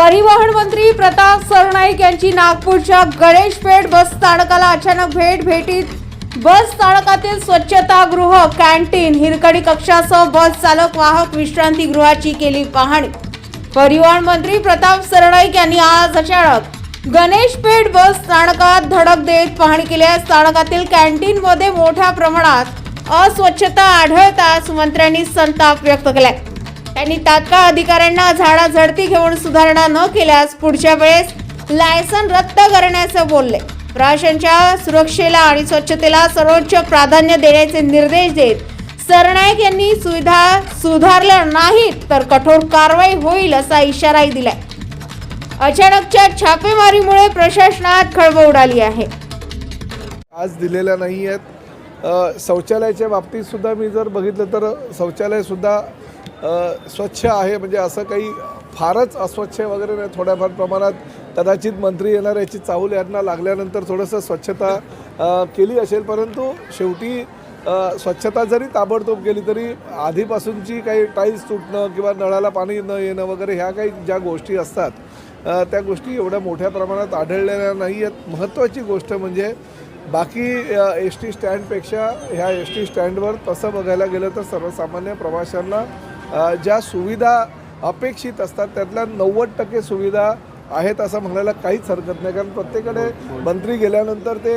परिवहन मंत्री प्रताप सरनाईक यांची नागपूरच्या गणेशपेठ बस स्थानकाला अचानक भेट भेटीत बस स्थानकातील स्वच्छतागृह कॅन्टीन हिरकडी कक्षासह बस चालक वाहक विश्रांतीगृहाची केली पाहणी. परिवहन मंत्री प्रताप सरनाईक यांनी आज अचानक गणेशपेठ बस स्थानकात धडक देत पाहणी केली आहे. स्थानकातील कॅन्टीनमध्ये मोठ्या प्रमाणात अस्वच्छता आढळताच मंत्र्यांनी संताप व्यक्त केलाय. त्यांनी तात्काळ अधिकाऱ्यांना झाडाझडती घेऊन सुधारणा न केल्यास पुढच्या वेळेस लायसन रद्द करण्याचं बोलले. प्रवाशांच्या सुरक्षेला आणि स्वच्छतेला सर्वोच्च प्राधान्य देण्याचे निर्देश देत सरनाईक यांनी सुविधा सुधारल्या नाहीत तर कठोर कारवाई होईल असा इशाराही दिलाय. अचानकच्या छापेमारीमुळे प्रशासनात खळबळ उडाली आहे. आज दिलेल्या नाही आहेत शौचालयाच्या बाबतीत सुद्धा मी जर बघितलं तर शौचालयसुद्धा स्वच्छ आहे म्हणजे असं काही फारच अस्वच्छ वगैरे नाही. थोड्याफार प्रमाणात कदाचित मंत्री येणार याची चाहूल यांना लागल्यानंतर थोडंसं स्वच्छता केली असेल. परंतु शेवटी स्वच्छता जरी ताबडतोब केली तरी आधीपासूनची काही टाईल्स तुटणं किंवा नळाला पाणी न येणं वगैरे ह्या काही ज्या गोष्टी असतात त्या गोष्टी एवढ्या मोठ्या प्रमाणात आढळलेल्या नाही आहेत. महत्त्वाची गोष्ट म्हणजे बाकी एस टी स्टँडपेक्षा ह्या एस टी स्टँडवर तसं बघायला गेलं तर सर्वसामान्य प्रवाशांना ज्या सुविधा अपेक्षित असतात त्यातल्या नव्वद टक्के सुविधा आहेत असं म्हणायला काहीच हरकत नाही. कारण प्रत्येकडे मंत्री गेल्यानंतर ते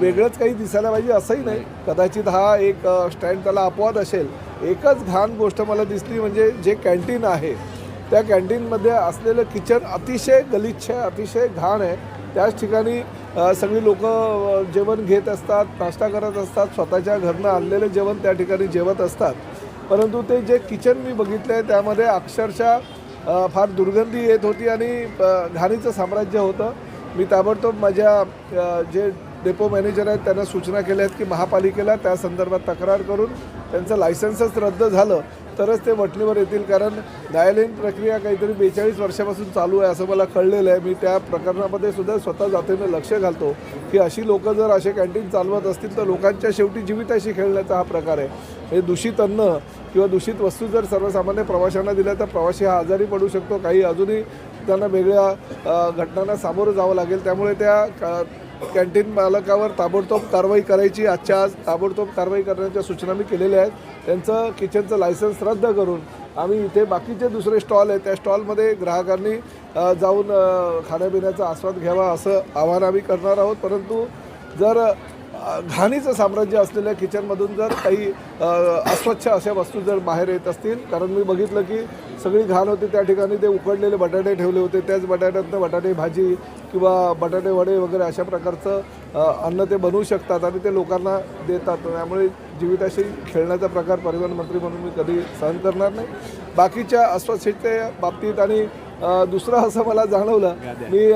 वेगळंच काही दिसायला पाहिजे असंही नाही. कदाचित हा एक स्टँड त्याला अपवाद असेल. एकच घाण गोष्ट मला दिसली म्हणजे जे कॅन्टीन आहे त्या कॅन्टीनमध्ये असलेलं किचन अतिशय गलिच्छ आहे अतिशय घाण आहे. त्याच ठिकाणी सगळी लोक जेवण घेत असतात नाश्ता करत असतात स्वतःच्या घरनं आणलेलं जेवण त्या ठिकाणी जेवत असतात. परंतु ते जे किचन मी बघितलं आहे त्यामध्ये अक्षरशः फार दुर्गंधी येत होती आणि घाणीचं साम्राज्य होतं. मी ताबडतोब माझ्या जे डेपो मॅनेजर आहेत त्यांना सूचना केल्या आहेत की महापालिकेला त्या संदर्भात तक्रार करून त्यांचं लायसन्सच रद्द झालं. तरच ते वटणीवर येतील कारण न्यायालयीन प्रक्रिया काहीतरी बेचाळीस वर्षापासून चालू आहे असं मला कळलेलं आहे. मी त्या प्रकरणामध्ये सुद्धा स्वतः जातीनं लक्ष घालतो की अशी लोकं जर असे कॅन्टीन चालवत असतील तर लोकांच्या शेवटी जीविताशी खेळण्याचा हा प्रकार आहे. हे दूषित अन्न किंवा दूषित वस्तू जर सर्वसामान्य प्रवाशांना दिल्या तर प्रवासी हा आजारी पडू शकतो. काही अजूनही त्यांना वेगळ्या घटनांना सामोरं जावं लागेल. त्यामुळे त्या का- कॅन्टीन मालकावर ताबडतोब कारवाई करायची. आजच्या आज ताबडतोब कारवाई करण्याच्या सूचना मी केलेल्या आहेत. त्यांचं किचनचं लायसन्स रद्द करून आम्ही इथे बाकीचे दुसरे स्टॉल आहेत. त्या स्टॉलमध्ये ग्राहकांनी जाऊन खाण्यापिण्याचा आस्वाद घ्यावा असं आवाहन आम्ही करणार आहोत. परंतु जर घाणीचं साम्राज्य असलेल्या किचनमधून जर काही अस्वच्छ अशा वस्तू जर बाहेर येत असतील कारण मी बघितलं की सगळी घाण होती त्या ठिकाणी ते उकडलेले बटाटे ठेवले होते. त्याच बटाट्यातनं बटाटे भाजी किंवा बटाटे वडे वगैरे अशा प्रकारचं अन्न ते बनवू शकतात आणि ते लोकांना देतात. त्यामुळे जीविताशी खेळण्याचा प्रकार परिवहन मंत्री म्हणून मी कधी सहन करणार नाही. बाकीच्या अस्वच्छते बाबतीत आणि दुसरं असं मला जाणवलं मी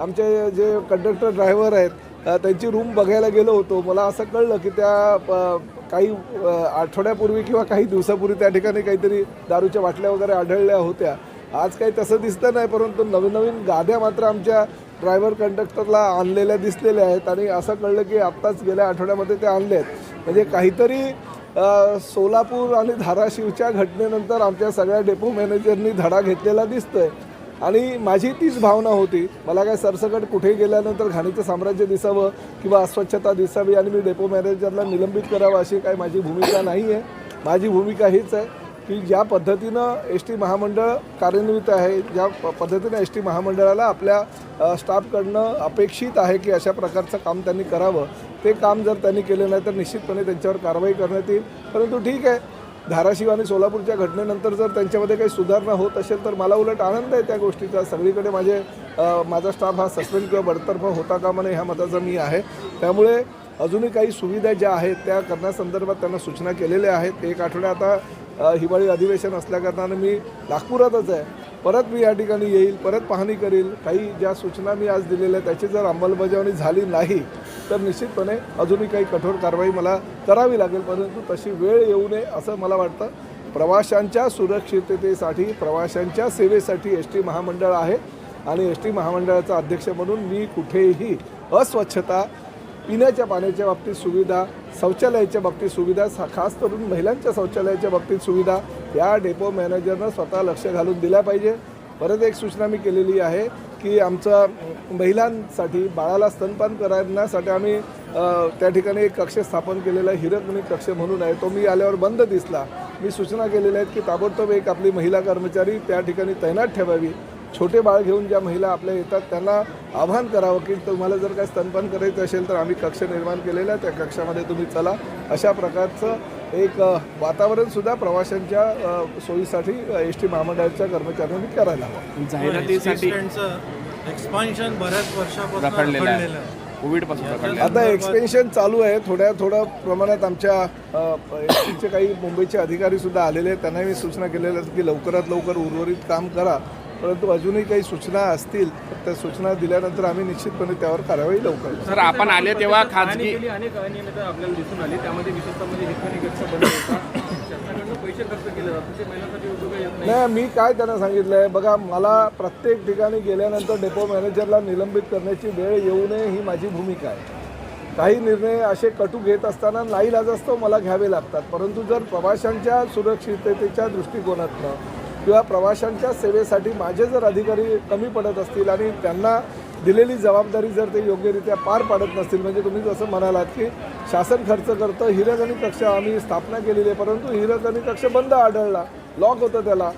आमचे जे कंडक्टर ड्रायव्हर आहेत त्यांची रूम बघायला गेलो होतो. मला असं कळलं की त्या काही आठवड्यापूर्वी किंवा काही दिवसापूर्वी त्या ठिकाणी काहीतरी दारूच्या बाटल्या वगैरे आढळल्या होत्या. आज काही तसं दिसतं नाही परंतु नवीन नवीन गाद्या मात्र आमच्या ड्रायव्हर कंडक्टरला आणलेल्या दिसलेल्या आहेत. आणि असं कळलं की आत्ताच गेल्या आठवड्यामध्ये ते आणले आहेत. म्हणजे काहीतरी सोलापूर आणि धाराशिवच्या घटनेनंतर आमच्या सगळ्या डेपो मॅनेजरनी धडा घेतलेला दिसतोय. आणि माझी तीच भावना होती. मला काय सरसकट कुठे गेल्यानंतर घाणीचं साम्राज्य दिसावं किंवा अस्वच्छता दिसावी आणि मी डेपो मॅनेजरला निलंबित करावं अशी काय माझी भूमिका नाही आहे माझी भूमिका हीच आहे की ज्या पद्धतीनं एस टी महामंडळ कार्यान्वित आहे ज्या पद्धतीनं एस टी महामंडळाला आपल्या स्टाफकडनं अपेक्षित आहे की अशा प्रकारचं काम त्यांनी करावं. ते काम जर त्यांनी केलं नाही तर निश्चितपणे त्यांच्यावर कारवाई करण्यात येईल. परंतु ठीक आहे धाराशिव आणि सोलापूरच्या घटनेनंतर जर त्यांच्यामध्ये काही सुधारणा होत असेल तर मला उलट आनंद आहे त्या गोष्टीचा. सगळीकडे माझे माझा स्टाफ हा सस्पेंड किंवा बडतर्फ होता कामा नये ह्या मताचा मी आहे. त्यामुळे अजूनही काही सुविधा ज्या आहेत त्या करण्यासंदर्भात त्यांना सूचना केलेल्या आहेत. एक आठवड्या आता हिवाळी अधिवेशन असल्याकारणानं मी नागपुरातच आहे. परत मी या ठिकाणी येईल परत पाहणी करील. काही ज्या सूचना मी आज दिलेल्या आहेत त्याची जर अंमलबजावणी झाली नाही तर निश्चितपणे अजूनही काही कठोर कारवाई मला करावी लागेल. परंतु तशी वेळ येऊ नये असं मला वाटतं. प्रवाशांच्या सुरक्षिततेसाठी प्रवाशांच्या सेवेसाठी एस टी महामंडळ आहे. आणि एस टी महामंडळाचा अध्यक्ष म्हणून मी कुठेही अस्वच्छता पिण्याच्या पाण्याच्या बाबतीत सुविधा शौचालयाच्या बाबतीत सुविधा सा- खास करून महिलांच्या शौचालयाच्या बाबतीत सुविधा या डेपो मॅनेजरनं स्वतः लक्ष घालून दिल्या पाहिजे. परत एक सूचना मी केलेली आहे की आमचं महिलांसाठी बाळाला स्तनपान करण्यासाठी आम्ही त्या ठिकाणी एक कक्ष स्थापन केलेला आहे हिरकणी कक्ष म्हणून आहे. तो मी आल्यावर बंद दिसला. मी सूचना केलेल्या आहेत की ताबडतोब एक आपली महिला कर्मचारी त्या ठिकाणी तैनात ठेवावी. छोटे बाळ घेऊन ज्या महिला आपल्या येतात त्यांना आव्हान करावं की तुम्हाला जर काय स्तनपान करायचं असेल तर आम्ही कक्ष निर्माण केलेला आहे त्या कक्षामध्ये तुम्ही चला. अशा प्रकारचं एक वातावरणसुद्धा प्रवाशांच्या सोयीसाठी एस टी महामंडळाच्या कर्मचाऱ्यांनी करायला हवं. जाहिरातीसाठी एक्सपान्शन बऱ्याच वर्षापासून. आता एक्सपेन्शन चालू आहे थोड्या थोड्या प्रमाणात आमच्या एस चे काही मुंबईचे अधिकारी सुद्धा आलेले आहेत. त्यांना मी सूचना केलेल्या आहेत की लवकरात लवकर उर्वरित काम करा. परंतु अजूनही काही सूचना असतील तर त्या सूचना दिल्यानंतर आम्ही निश्चितपणे त्यावर कारवाई लवकर करू. सर आपण आले तेव्हा खाजगी अनेक अनियमितता आपल्याला दिसून आली. त्यामध्ये विशेषतः म्हणजे शासनाकडनं पैसे खर्च केले जातात. ते महिलांसाठी उपयोग येत नाही. नाही मी काय त्यांना सांगितलं आहे बघा मला प्रत्येक ठिकाणी गेल्यानंतर डेपो मॅनेजरला निलंबित करण्याची वेळ येऊ नये ही माझी भूमिका आहे. काही निर्णय असे कटू घेत असताना नाईलाज असतो मला घ्यावे लागतात. परंतु जर प्रवाशांच्या सुरक्षिततेच्या दृष्टिकोनातनं किंवा प्रवाशांच्या सेवेसाठी माझे जर अधिकारी कमी पडत असतील आणि त्यांना दिलेली जबाबदारी जर ते योग्यरित्या पार पाडत नसतील म्हणजे तुम्ही जसं म्हणालात की शासन खर्च करतं हिरकणी कक्ष आम्ही स्थापना केलेली आहे परंतु हिरकणी कक्ष बंद आढळला लॉक होतं त्याला.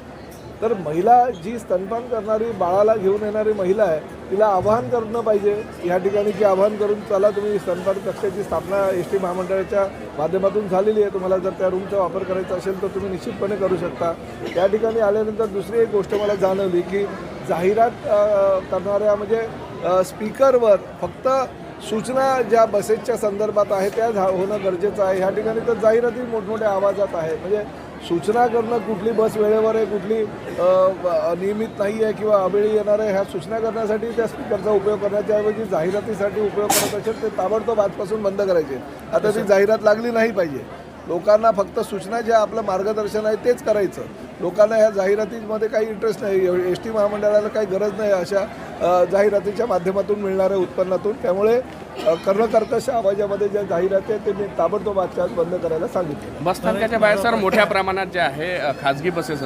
तर महिला जी स्तनपान करणारी बाळाला घेऊन येणारी महिला आहे तिला आवाहन करणं पाहिजे. या ठिकाणी की आवाहन करून चला तुम्ही स्तनपान कक्षाची स्थापना एस टी महामंडळाच्या माध्यमातून झालेली आहे. तुम्हाला जर त्या रूमचा वापर करायचा असेल तर तुम्ही निश्चितपणे करू शकता. त्या ठिकाणी आल्यानंतर दुसरी एक गोष्ट मला जाणवली की जाहिरात करणाऱ्या म्हणजे स्पीकरवर फक्त सूचना ज्या बसेसच्या संदर्भात आहे त्या झा होणं गरजेचं आहे. ह्या ठिकाणी तर जाहिराती मोठमोठ्या आवाजात आहे. म्हणजे सूचना करणं कुठली बस वेळेवर आहे कुठली नियमित नाही आहे किंवा अवेळी येणार आहे ह्या सूचना करण्यासाठी त्या स्पीकरचा उपयोग करण्याच्या ऐवजी जाहिरातीसाठी उपयोग करत असेल ते ताबडतोब आजपासून बंद करायचे. आता ती जाहिरात लागली नाही पाहिजे. लोकांना फक्त सूचना ज्या आपलं मार्गदर्शन आहे तेच करायचं. लोकांना ह्या जाहिरातीमध्ये काही इंटरेस्ट नाही. एस टी महामंडळाला काही गरज नाही अशा जाहिरातीच्या माध्यमातून मिळणाऱ्या उत्पन्नातून. त्यामुळे अ, कर्णकर्कश आवाजामध्ये ज्या जाहिराती आहेत ते मी ताबडतोब आजच्या आज बंद करायला सांगितलं. बसस्थानकाच्या बाहेर सर मोठ्या प्रमाणात जे आहे खाजगी बसेस